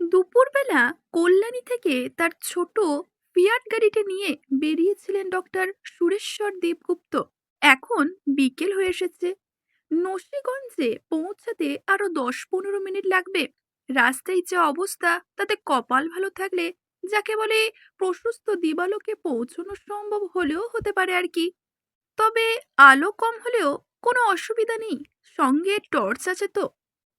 দুপুরবেলা কল্যাণী থেকে তার ছোট ফিয়াট গাড়িটা নিয়ে বেরিয়েছিলেন ডক্টর সুরেশ্বর দেবগুপ্ত। এখন বিকেল হয়ে এসেছে। নসিগঞ্জে পৌঁছাতে আরও দশ পনেরো মিনিট লাগবে। রাস্তায় যা অবস্থা, তাতে কপাল ভালো থাকলে যাকে বলে প্রশস্ত দিবালোকে পৌঁছানো সম্ভব হলেও হতে পারে আর কি। তবে আলো কম হলেও কোনো অসুবিধা নেই। সঙ্গে টর্চ আছে তো।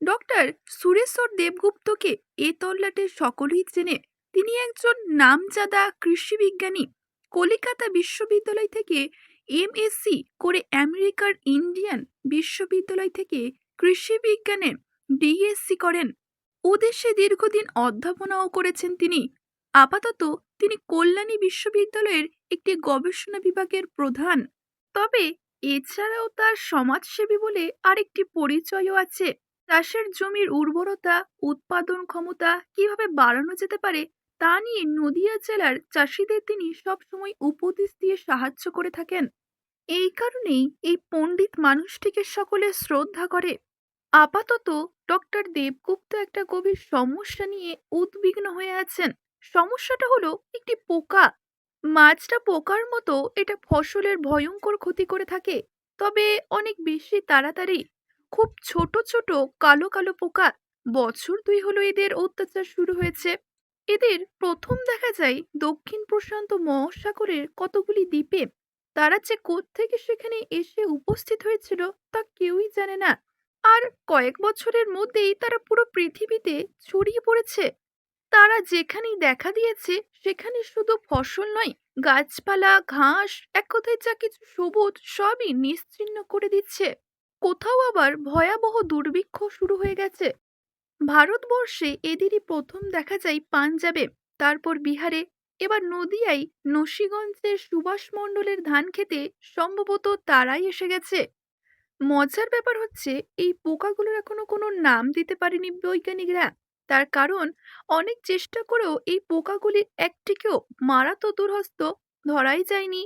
ডক্টর সুরেশ্বর দেবগুপ্তকে এ তল্লাটে সকলেই চেনে। তিনি একজন নামজাদা কৃষি বিজ্ঞানী। কলিকাতা বিশ্ববিদ্যালয় থেকে এমএসসি করে আমেরিকার ইন্ডিয়ান বিশ্ববিদ্যালয় থেকে কৃষি বিজ্ঞানে ডিএসসি করেন। ওদেশে দীর্ঘদিন অধ্যাপনাও করেছেন তিনি। আপাতত তিনি কল্যাণী বিশ্ববিদ্যালয়ের একটি গবেষণা বিভাগের প্রধান। তবে এছাড়াও তার সমাজসেবী বলে আরেকটি পরিচয়ও আছে। চাষের জমির উর্বরতা, উৎপাদন ক্ষমতা কীভাবে বাড়ানো যেতে পারে তা নিয়ে নদিয়া জেলার চাষিদের তিনি সবসময় উপদেশ দিয়ে সাহায্য করে থাকেন। এই কারণেই এই পণ্ডিত মানুষটিকে সকলে শ্রদ্ধা করে। আপাতত ডক্টর দেবগুপ্ত একটা গভীর সমস্যা নিয়ে উদ্বিগ্ন হয়ে আছেন। সমস্যাটা হলো একটি পোকা। মাছটা পোকার মতো এটা ফসলের ভয়ঙ্কর ক্ষতি করে থাকে। তবে অনেক বেশি তাড়াতাড়ি খুব ছোট ছোট, কালো কালো পোকা বছর দুই হলো এদের অত্যাচার শুরু হয়েছে। এদের প্রথম দেখা যায় দক্ষিণ প্রশান্ত মহাসাগরের কতগুলি দ্বীপে। তারা যে থেকে সেখানে এসে উপস্থিত হয়েছিল তা কেউই জানে না। আর কয়েক বছরের মধ্যেই তারা পুরো পৃথিবীতে ছড়িয়ে পড়েছে। তারা যেখানেই দেখা দিয়েছে, সেখানে শুধু ফসল নয়, গাছপালা, ঘাস, এক কথায় যা কিছু সবুজ, সবই নিশ্চিহ্ন করে দিচ্ছে। কোথাও আবার ভয়াবহ দুর্ভিক্ষ শুরু হয়ে গেছে। ভারতবর্ষে এদেরই প্রথম দেখা যায় পাঞ্জাবে, তারপর বিহারে, এবার নদিয়ায় নসিগঞ্জের সুভাষ মণ্ডলের ধান খেতে সম্ভবত তারাই এসে গেছে। মজার ব্যাপার হচ্ছে, এই পোকাগুলোর এখনও কোনো নাম দিতে পারেনি বৈজ্ঞানিকরা। তার কারণ অনেক চেষ্টা করেও এই পোকাগুলির একটিকেও মারা তো দূরহস্ত ধরাই যায়নি।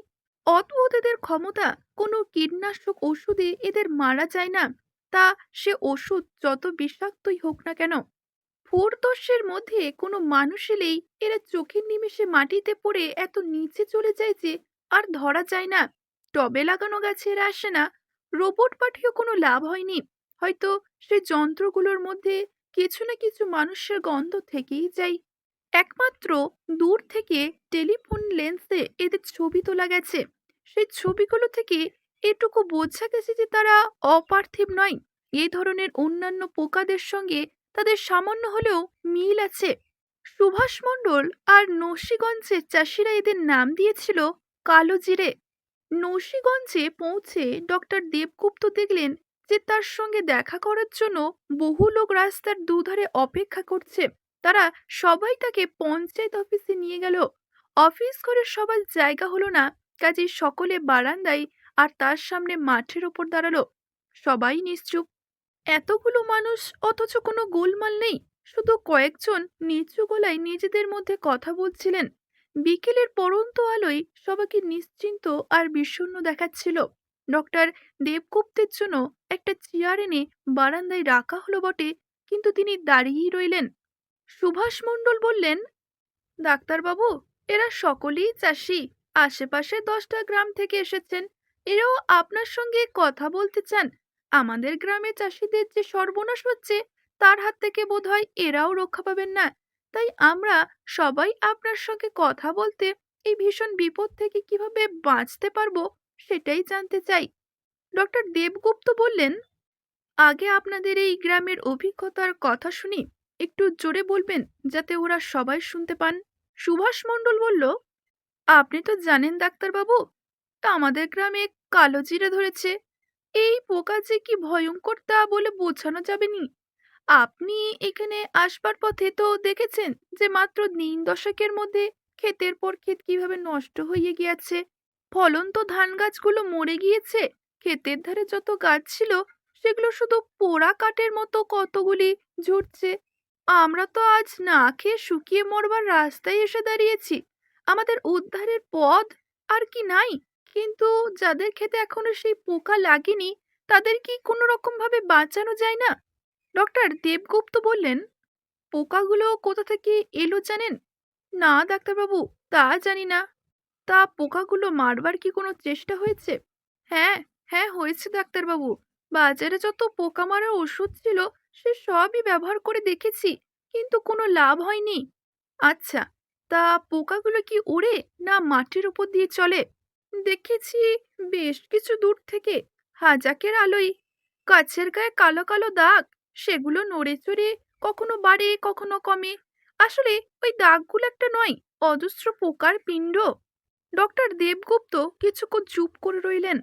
অদ্ভুত এদের ক্ষমতা, কোনো কীটনাশক ওষুধে এদের মারা যায় না, তা সে ওষুধ যত বিষাক্তই হোক না কেন। ফোরদশের মধ্যে কোনো মানুষ এলেই এরা চোখের নিমেষে মাটিতে পড়ে এত নিচে চলে যায় যে আর ধরা যায় না। টবে লাগানো গাছে এরা আসে না। রোবট পাঠিয়েও কোনো লাভ হয়নি। হয়তো সে যন্ত্রগুলোর মধ্যে কিছু না কিছু মানুষের গন্ধ থেকেই যাই একমাত্র দূর থেকে টেলিফোন লেন্সে এদের ছবি তোলা গেছে। সেই ছবিগুলো থেকে এটুকু বোঝা গেছে যে তারা অপার্থিব নয়। এই ধরনের অন্যান্য পোকাদের সঙ্গে তাদের সামান্য হলেও মিল আছে। সুভাষ মণ্ডল আর নসিগঞ্জের চাষিরা এদের নাম দিয়েছিল কালো জিরে নসিগঞ্জে পৌঁছে ডক্টর দেবগুপ্ত দেখলেন যে তার সঙ্গে দেখা করার জন্য বহু লোক রাস্তার দুধারে অপেক্ষা করছে। তারা সবাই তাকে পঞ্চায়েত অফিসে নিয়ে গেল। অফিস করে সবার জায়গা হলো না, কাজে সকলে বারান্দায় আর তার সামনে মাঠের ওপর দাঁড়াল। সবাই নিশ্চুপ। এতগুলো মানুষ, অথচ কোনো গোলমাল নেই। শুধু কয়েকজন নিচু গলায় নিজেদের মধ্যে কথা বলছিলেন। বিকেলের পরন্ত আলোয় সবাইকে নিশ্চিন্ত আর বিষণ্ণ দেখাচ্ছিল। ডক্টর দেবগুপ্তের জন্য একটা চেয়ার এনে বারান্দায় রাখা হলো বটে, কিন্তু তিনি দাঁড়িয়েই রইলেন। সুভাষ মণ্ডল বললেন, ডাক্তারবাবু, এরা সকলেই চাষি। আশেপাশে দশটা গ্রাম থেকে এসেছেন। এরাও আপনার সঙ্গে কথা বলতে চান। আমাদের গ্রামে চাষিদের যে সর্বনাশ হচ্ছে, তার হাত থেকে বোধহয় এরাও রক্ষা পাবেন না। তাই আমরা সবাই আপনার সঙ্গে কথা বলতে এই ভীষণ বিপদ থেকে কীভাবে বাঁচতে পারব সেটাই জানতে চাই। ডক্টর দেবগুপ্ত বললেন, আগে আপনাদের এই গ্রামের অভিজ্ঞতার কথা শুনি, একটু জোরে বলবেন যাতে ওরা সবাই শুনতে পান। সুভাষ মণ্ডল বলল, আপনি তো জানেন ডাক্তারবাবু, তা আমাদের গ্রামে কালো জিরে ধরেছে। এই পোকা যে কি ভয়ঙ্কর তা বলে বোঝানো যাবে নি। আপনি এখানে আসবার পথে তো দেখেছেন যে মাত্র দিন দশকের মধ্যে ক্ষেতের পর ক্ষেত কীভাবে নষ্ট হয়ে গিয়েছে। ফলন্ত ধান গাছগুলো মরে গিয়েছে। ক্ষেতের ধারে যত গাছ ছিল, সেগুলো শুধু পোড়া কাঠের মতো কতগুলি ঝরছে। আমরা তো আজ না খেয়ে শুকিয়ে মরবার রাস্তায় এসে দাঁড়িয়েছি। আমাদের উদ্ধারের পথ আর কি নাই। কিন্তু যাদের খেতে এখনও সেই পোকা লাগেনি, তাদের কি কোনো রকমভাবে বাঁচানো যায় না? ডক্টর দেবগুপ্ত বললেন, পোকাগুলো কোথা থেকে এলো জানেন? না, ডাক্তারবাবু, তা জানি না। তা পোকাগুলো মারবার কি কোনো চেষ্টা হয়েছে? হ্যাঁ হ্যাঁ হয়েছে ডাক্তারবাবু। বাজারে যত পোকা মারার ওষুধ ছিল, সে সবই ব্যবহার করে দেখেছি, কিন্তু কোনো লাভ হয়নি। আচ্ছা তা পোকাগুলো কি ওড়ে না মাটির উপর দিয়ে চলে? দেখেছি বেশ কিছু দূর থেকে, হাজাকের আলোয়। গাছের গায়ে কালো কালো দাগ, সেগুলো নড়ে চড়ে কখনো বাড়ে, কখনো কমে। আসলে ওই দাগগুলো একটা নয়, অজস্র পোকার পিণ্ড। ডক্টর দেবগুপ্ত কিছুক্ষণ চুপ করে রইলেন।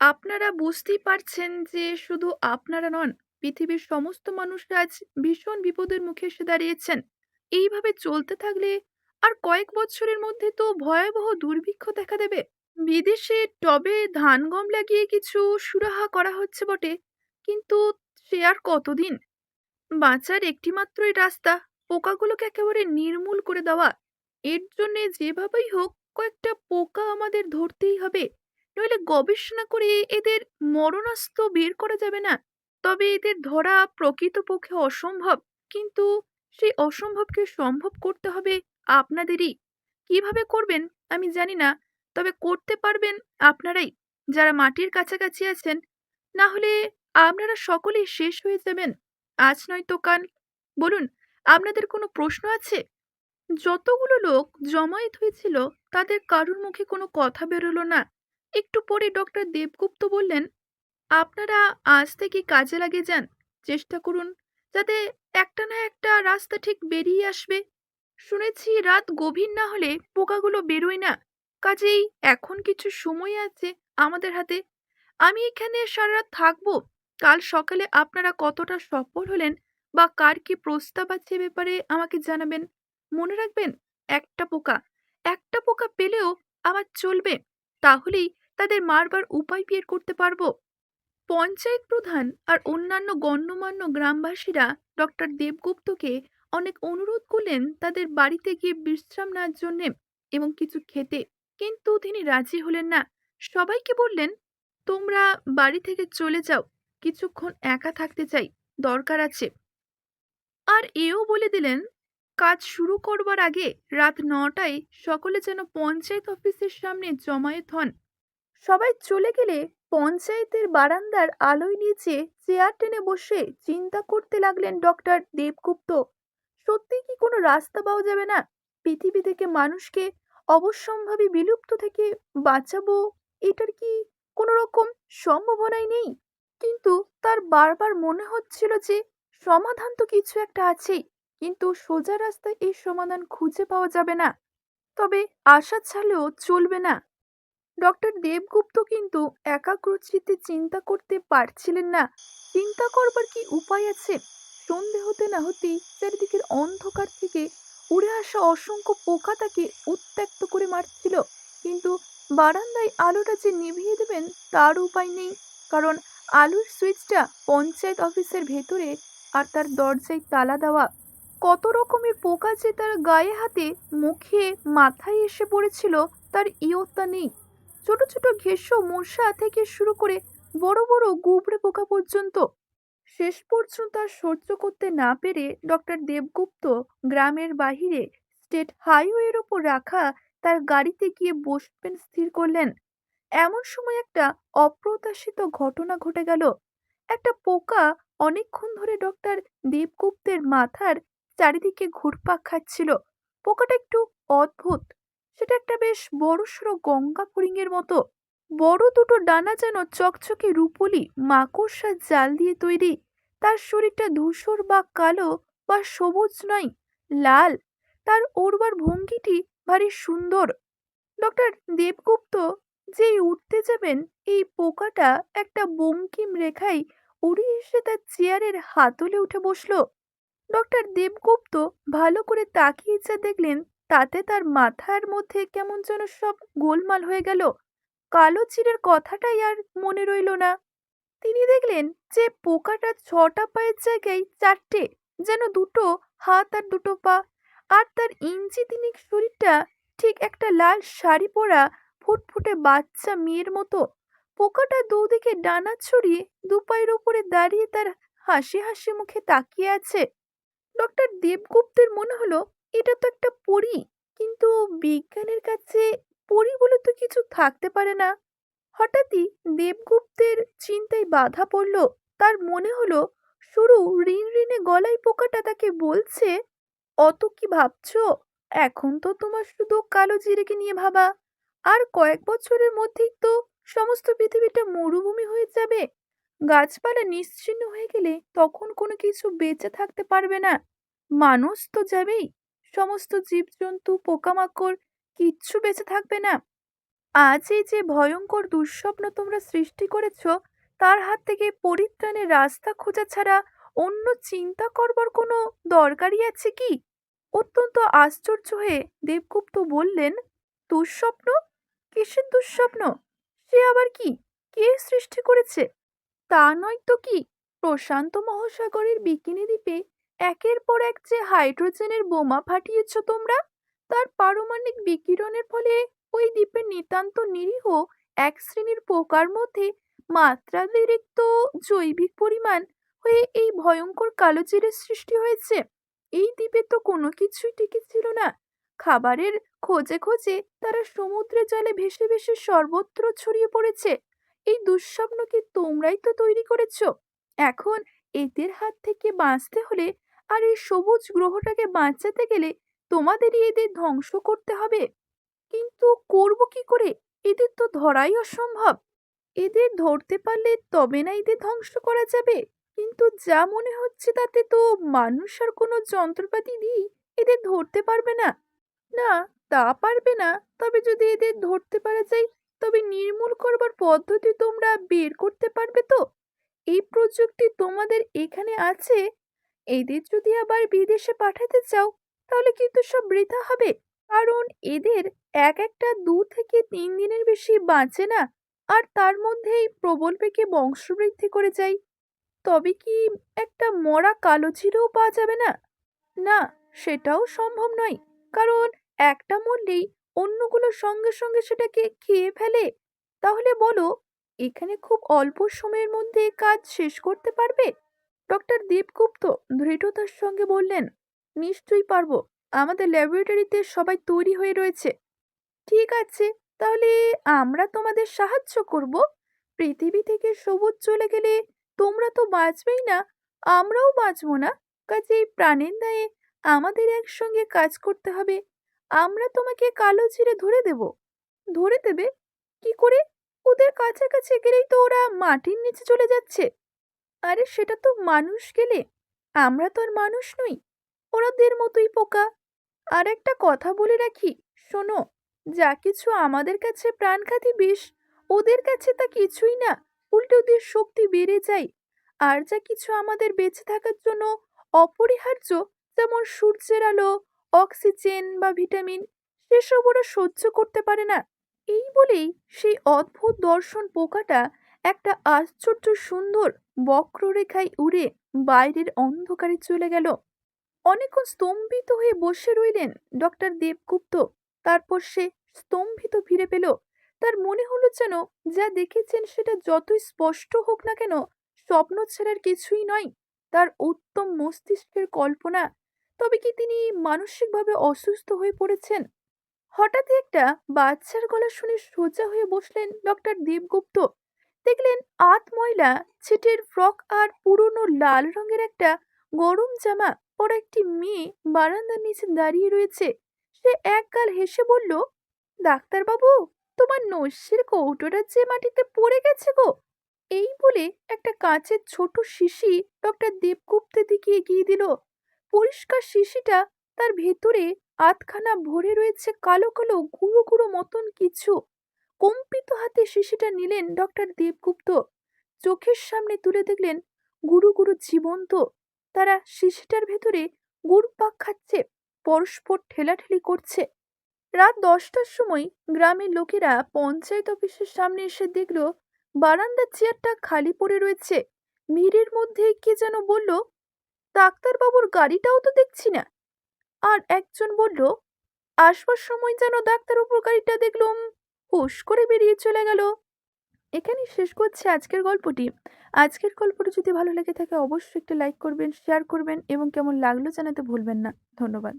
আপনারা বুঝতেই পারছেন যে শুধু আপনারা নন, পৃথিবীর সমস্ত মানুষরা আজ ভীষণ বিপদের মুখে এসে দাঁড়িয়েছেন। এইভাবে চলতে থাকলে আর কয়েক বছরের মধ্যে তো ভয়াবহ দুর্ভিক্ষ দেখা দেবে। বিদেশে টবে ধান, গম লাগিয়ে কিছু সুরাহা করা হচ্ছে বটে, কিন্তু সে আর কতদিন? বাঁচার একটিমাত্রই রাস্তা, পোকাগুলোকে একেবারে নির্মূল করে দেওয়া, এর জন্যে যেভাবেই হোক কয়েকটা পোকা আমাদের ধরতেই হবে। নইলে গবেষণা করে এদের মরণাস্ত্র বের করা যাবে না। তবে এদের ধরা প্রকৃতপক্ষে অসম্ভব। কিন্তু সেই অসম্ভবকে সম্ভব করতে হবে আপনাদেরই। কীভাবে করবেন আমি জানি না, তবে করতে পারবেন আপনারাই, যারা মাটির কাছাকাছি আছেন। না হলে আপনারা সকলেই শেষ হয়ে যাবেন। আজ নয়তো কাল। বলুন, আপনাদের কোনো প্রশ্ন আছে? যতগুলো লোক জমায়েত হয়েছিল তাদের কারুর মুখে কোনো কথা বেরোলো না। একটু পরে ডক্টর দেবগুপ্ত বললেন, আপনারা আজ থেকে কাজে লাগে যান। চেষ্টা করুন, যাতে একটা না একটা রাস্তা ঠিক বেরিয়ে আসবে। শুনেছি রাত গভীর না হলে পোকাগুলো বেরোয় না। কাজেই এখন কিছু সময় আছে আমাদের হাতে। আমি এখানে সারা রাত থাকব। কাল সকালে আপনারা কতটা সফল হলেন বা কার কি প্রস্তাব আছে ব্যাপারে আমাকে জানাবেন। মনে রাখবেন, একটা পোকা একটা পোকা পেলেও আমার চলবে। তাহলেই তাদের মারবার উপায় বের করতে পারব। পঞ্চায়েত প্রধান আর অন্যান্য গণ্যমান্য গ্রামবাসীরা ডক্টর দেবগুপ্তকে অনেক অনুরোধ করলেন তাদের বাড়িতে গিয়ে বিশ্রাম নেওয়ার জন্যে এবং কিছু খেতে। কিন্তু তিনি রাজি হলেন না। সবাইকে বললেন, তোমরা বাড়ি থেকে চলে যাও, কিছুক্ষণ একা থাকতে চাই, দরকার আছে। আর এও বলে দিলেন কাজ শুরু করবার আগে রাত নটায় সকলে যেন পঞ্চায়েত অফিসের সামনে জমায়েত হন। সবাই চলে গেলে পঞ্চায়েতের বারান্দার আলোয় নিচে চেয়ার টেনে বসে চিন্তা করতে লাগলেন ডক্টর দেবগুপ্ত। সত্যি কি কোনো রাস্তা পাওয়া যাবে না? পৃথিবী থেকে মানুষকে অবশ্যম্ভাবী বিলুপ্ত থেকে বাঁচাবো? এটার কি কোনো রকম সম্ভাবনাই নেই? কিন্তু তার বারবার মনে হচ্ছিল যে সমাধান তো কিছু একটা আছেই। কিন্তু সোজা রাস্তায় এই সমাধান খুঁজে পাওয়া যাবে না। তবে আশা ছাড়লেও চলবে না। ডক্টর দেবগুপ্ত কিন্তু একাগ্রচিত্তে চিন্তা করতে পারছিলেন না। চিন্তা করবার কি উপায় আছে? সন্ধে হতে না হতেই চারিদিকের অন্ধকার থেকে উড়ে আসা অসংখ্য পোকা তাকে উত্ত্যক্ত করে মারছিল। কিন্তু বারান্দায় আলোটা যে নিভিয়ে দেবেন তার উপায় নেই। কারণ আলোর সুইচটা পঞ্চায়েত অফিসের ভেতরে আর তার দরজায় তালা দেওয়া। কত রকমের পোকা যে তার গায়ে হাতে, মুখে, মাথায় এসে পড়েছিল, তার ইয়ত্তা নেই। ছোট ছোট ঘেঁষো মশা থেকে শুরু করে বড় বড় গুবড়ে পোকা পর্যন্ত। শেষ পর্যন্ত আর সহ্য করতে না পেরে ডক্টর দেবগুপ্ত গ্রামের বাহিরে স্টেট হাইওয়ের ওপর রাখা তার গাড়িতে গিয়ে বসবেন স্থির করলেন। এমন সময় একটা অপ্রত্যাশিত ঘটনা ঘটে গেল। একটা পোকা অনেকক্ষণ ধরে ডক্টর দেবগুপ্তের মাথার চারিদিকে ঘুরপাক খাচ্ছিল। পোকাটা একটু অদ্ভুত। সেটা একটা বেশ বড়সড় গঙ্গা ফড়িংয়ের মতো। বড় দুটো ডানা যেন চকচকে রূপলি, মাকড়সার জাল দিয়ে তৈরি। তার শরীরটা ধূসর বা কালো বা সবুজ নয়, লাল। তার ওড়বার ভঙ্গিটি ভারী সুন্দর। ডক্টর দেবগুপ্ত যেই উঠতে যাবেন, এই পোকাটা একটা বঙ্কিম রেখায় উড়ে এসে তার চেয়ারের হাতলে উঠে বসল। ডক্টর দেবগুপ্ত ভালো করে তাকিয়ে যা দেখলেন, তাতে তার মাথার মধ্যে কেমন যেন সব গোলমাল হয়ে গেল। কালো চিরের কথাটাই আর মনে রইল না। তিনি দেখলেন যে পোকাটা ছটা পায়ের জায়গায় চারটে, যেন দুটো হাত আর দুটো পা। আর তার ইঞ্চি তিনিক শরীরটা ঠিক একটা লাল শাড়ি পরা ফুটফুটে বাচ্চা মেয়ের মতো। পোকাটা দুদিকে ডানা ছড়িয়ে দুপায়ের উপরে দাঁড়িয়ে তার হাসি হাসি মুখে তাকিয়ে আছে। ডক্টর দেবগুপ্তের মনে হলো, এটা তো একটা পরী, কিন্তু বিজ্ঞানের কাছে পরী বলে তো কিছু থাকতে পারে না। হঠাৎই দেবগুপ্তের চিন্তায় বাধা পড়ল। তার মনে হলো, শুরু ঋণ ঋণে গলায় পোকাটা তাকে বলছে, অত কি ভাবছ? এখন তো তোমার শুধু কালো জিরেকে নিয়ে ভাবা। আর কয়েক বছরের মধ্যেই তো সমস্ত পৃথিবীটা মরুভূমি হয়ে যাবে। গাছপালা নিশ্চিহ্ন হয়ে গেলে তখন কোনো কিছু বেঁচে থাকতে পারবে না। মানুষ তো যাবেই। সমস্ত জীবজন্তু, পোকামাকড় কিচ্ছু বেঁচে থাকবে না। আজ এই যে ভয়ঙ্কর দুঃস্বপ্ন তোমরা সৃষ্টি করেছ, তার হাত থেকে পরিত্রাণের রাস্তা খোঁজা ছাড়া অন্য চিন্তা করবার কোনো দরকারই আছে কি? অত্যন্ত আশ্চর্য হয়ে দেবগুপ্ত বললেন, দুঃস্বপ্ন? কিসের দুঃস্বপ্ন? সে আবার কি? কে সৃষ্টি করেছে? তা নয় তো কি? প্রশান্ত মহাসাগরের বিকিনি দ্বীপে একের পর এক যে হাইড্রোজেনের বোমা ফাটিয়েছ তোমরা, তার পারমাণবিক বিকিরণের ফলে ওই দ্বীপের নিতান্ত নিরীহ এক শ্রেণির পোকার মধ্যে মাত্রাতিরিক্ত জৈবিক পরিমাণ হয়ে এই ভয়ঙ্কর কালো জিরের সৃষ্টি হয়েছে। এই দ্বীপে তো কোনো কিছুই টিকে ছিল না। খাবারের খোঁজে খোঁজে তারা সমুদ্রে জলে ভেসে ভেসে সর্বত্র ছড়িয়ে পড়েছে। এই দুঃস্বপ্ন কি তোমরাই তো তৈরি করেছ? এখন এদের হাত থেকে বাঁচতে হলে আর এই সবুজ গ্রহটাকে বাঁচাতে গেলে তোমাদেরই এদের ধ্বংস করতে হবে। কিন্তু করব কি করে? এদের তো ধরাই অসম্ভব। এদের ধরতে পারলে তবে না এদের ধ্বংস করা যাবে। কিন্তু যা মনে হচ্ছে তাতে তো মানুষ আর কোনো যন্ত্রপাতি দিয়েই এদের ধরতে পারবে না। না, তা পারবে না, তবে যদি এদের ধরতে পারা যায় তবে নির্মূল করবার পদ্ধতি তোমরা বের করতে পারবে তো? এই প্রযুক্তি তোমাদের এখানে আছে? এদের যদি আবার বিদেশে পাঠাতে চাও, তাহলে কিন্তু সব বৃথা হবে। কারণ এদের এক একটা দু থেকে তিন দিনের বেশি বাঁচে না, আর তার মধ্যেই প্রবল বেগে বংশবৃদ্ধি করে যায়। তবে কি একটা মরা কালো জিরেও পাওয়া যাবে না? না, সেটাও সম্ভব নয়। কারণ একটা মরলেই অন্যগুলো সঙ্গে সঙ্গে সেটাকে খেয়ে ফেলে? তাহলে বলো, এখানে খুব অল্প সময়ের মধ্যে কাজ শেষ করতে পারবে? ডক্টর দেবগুপ্ত দৃঢ়তার সঙ্গে বললেন, নিশ্চয়ই পারব। আমাদের ল্যাবরেটরিতে সবাই তৈরি হয়ে রয়েছে। ঠিক আছে, তাহলে আমরা তোমাদের সাহায্য করব। পৃথিবী থেকে সবুজ চলে গেলে তোমরা তো বাঁচবেই না, আমরাও বাঁচবো না। কাজেই প্রাণের দায়ে আমাদের একসঙ্গে কাজ করতে হবে। আমরা তোমাকে কালো ছিঁড়ে ধরে দেব। ধরে দেবে? কি করে? ওদের কাছাকাছি গেলেই তো ওরা মাটির নিচে চলে যাচ্ছে। আরে, সেটা তো মানুষ গেলে। আমরা তো আর মানুষ নই। ওরাদের মতোই পোকা। আর একটা কথা বলে রাখি, শোনো, যা কিছু আমাদের কাছে প্রাণঘাতী বিষ, ওদের কাছে তা কিছুই না। উল্টে ওদের শক্তি বেড়ে যায়। আর যা কিছু আমাদের বেঁচে থাকার জন্য অপরিহার্য, যেমন সূর্যের আলো অক্সিজেন বা ভিটামিন সেসব ওরা সহ্য করতে পারে না। এই বলেই সেই অদ্ভুত দর্শন পোকাটা একটা আশ্চর্য সুন্দর বক্ররেখায় উড়ে বাইরের অন্ধকারে চলে গেল। অনেকক্ষণ স্তম্ভিত হয়ে বসে রইলেন ডক্টর দেবগুপ্ত। তারপর সে স্তম্ভিত ফিরে পেল। তার মনে হলো যেন যা দেখেছেন সেটা যতই স্পষ্ট হোক না কেন, স্বপ্ন ছাড়ার কিছুই নয়। তার উত্তম মস্তিষ্কের কল্পনা তবে কি তিনি মানসিকভাবে অসুস্থ হয়ে পড়েছেন? হঠাৎই একটা বাচ্চার গলা শুনে সোজা হয়ে বসলেন ডক্টর দেবগুপ্ত দেখলেন আত ময়লা, ছিটের ফ্রক আর পুরনো লাল রঙের একটা গরম জামা পরা একটি মেয়ে বারান্দার নিচে দাঁড়িয়ে রয়েছে। সে একগাল হেসে বলল, ডাক্তারবাবু, তোমার নস্যের কৌটোটা যে মাটিতে পড়ে গেছে গো? এই বলে একটা কাঁচের ছোট শিশি ডক্টর দেবগুপ্তের দিকে এগিয়ে দিল। পরিষ্কার শিশিটা তার ভেতরে আধখানা ভরে রয়েছে কালো কালো গুঁড়ো গুঁড়ো মতন কিছু। কম্পিত হাতে শিশিটা নিলেন ডক্টর দেবগুপ্ত। চোখের সামনে তুলে দেখলেন গুরু গুরু জীবন্ত। তারা শিশিটার ভেতরে গুড়পাক খাচ্ছে, পরস্পর ঠেলাঠেলি করছে। রাত দশটার সময় গ্রামের লোকেরা পঞ্চায়েত অফিসের সামনে এসে দেখল বারান্দার চেয়ারটা খালি পড়ে রয়েছে। ভিড়ের মধ্যে কে যেন বলল ডাক্তারবাবুর গাড়িটাও তো দেখছি না। আর একজন বলল, আসবার সময় যেন ডাক্তারবাবুর গাড়িটা দেখলুম, হুশ করে বেরিয়ে চলে গেল। এখানেই শেষ করছি আজকের গল্পটি। আজকের গল্পটি যদি ভালো লেগে থাকে, অবশ্যই একটি লাইক করবেন, শেয়ার করবেন এবং কেমন লাগল জানাতে ভুলবেন না। ধন্যবাদ।